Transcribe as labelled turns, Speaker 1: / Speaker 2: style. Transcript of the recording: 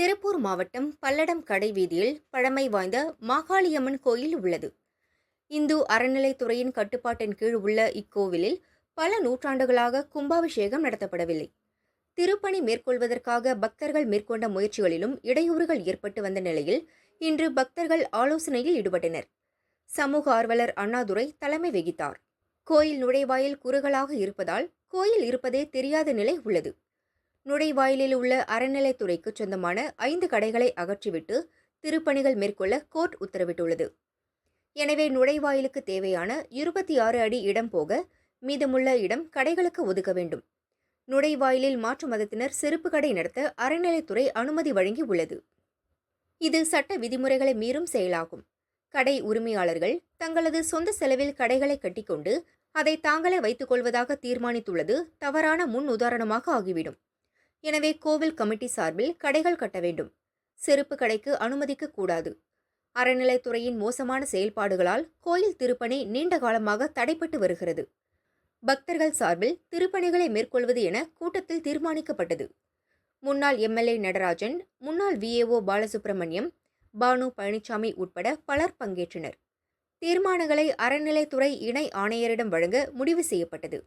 Speaker 1: திருப்பூர் மாவட்டம் பல்லடம் கடை வீதியில் பழமை வாய்ந்த மாகாளியம்மன் கோயில் உள்ளது. இந்து அறநிலைத்துறையின் கட்டுப்பாட்டின் கீழ் உள்ள இக்கோவிலில் பல நூற்றாண்டுகளாக கும்பாபிஷேகம் நடத்தப்படவில்லை. திருப்பணி மேற்கொள்வதற்காக பக்தர்கள் மேற்கொண்ட முயற்சிகளிலும் இடையூறுகள் ஏற்பட்டு வந்த நிலையில் இன்று பக்தர்கள் ஆலோசனையில் ஈடுபட்டனர். சமூக ஆர்வலர் அண்ணாதுரை தலைமை வகித்தார். கோயில் நுழைவாயில் குறுகலாக இருப்பதால் கோயில் இருப்பதே தெரியாத நிலை உள்ளது. நுழைவாயிலில் உள்ள அறநிலைத்துறைக்கு சொந்தமான ஐந்து கடைகளை அகற்றிவிட்டு திருப்பணிகள் மேற்கொள்ள கோர்ட் உத்தரவிட்டுள்ளது. எனவே நுழைவாயிலுக்கு தேவையான இருபத்தி ஆறு அடி இடம் போக மீதமுள்ள இடம் கடைகளுக்கு ஒதுக்க வேண்டும். நுழைவாயிலில் மாற்று மதத்தினர் செருப்பு கடை நடத்த அறநிலைத்துறை அனுமதி வழங்கி உள்ளது. இது சட்ட விதிமுறைகளை மீறும் செயலாகும். கடை உரிமையாளர்கள் தங்களது சொந்த செலவில் கடைகளை கட்டிக்கொண்டு அதை தாங்களே வைத்துக் கொள்வதாக தீர்மானித்துள்ளது தவறான முன் உதாரணமாக ஆகிவிடும். எனவே கோவில் கமிட்டி சார்பில் கடைகள் கட்ட வேண்டும். செருப்பு கடைக்கு அனுமதிக்க கூடாது. அறநிலைத்துறையின் மோசமான செயல்பாடுகளால் கோயில் திருப்பணி நீண்ட காலமாக தடைப்பட்டு வருகிறது. பக்தர்கள் சார்பில் திருப்பணிகளை மேற்கொள்வது என கூட்டத்தில் தீர்மானிக்கப்பட்டது. முன்னாள் எம்எல்ஏ நடராஜன் முன்னாள் விஏஓ பாலசுப்ரமணியம் பானு பழனிசாமி உட்பட பலர் பங்கேற்றனர். தீர்மானங்களை அறநிலைத்துறை இணை ஆணையரிடம் வழங்க முடிவு செய்யப்பட்டது.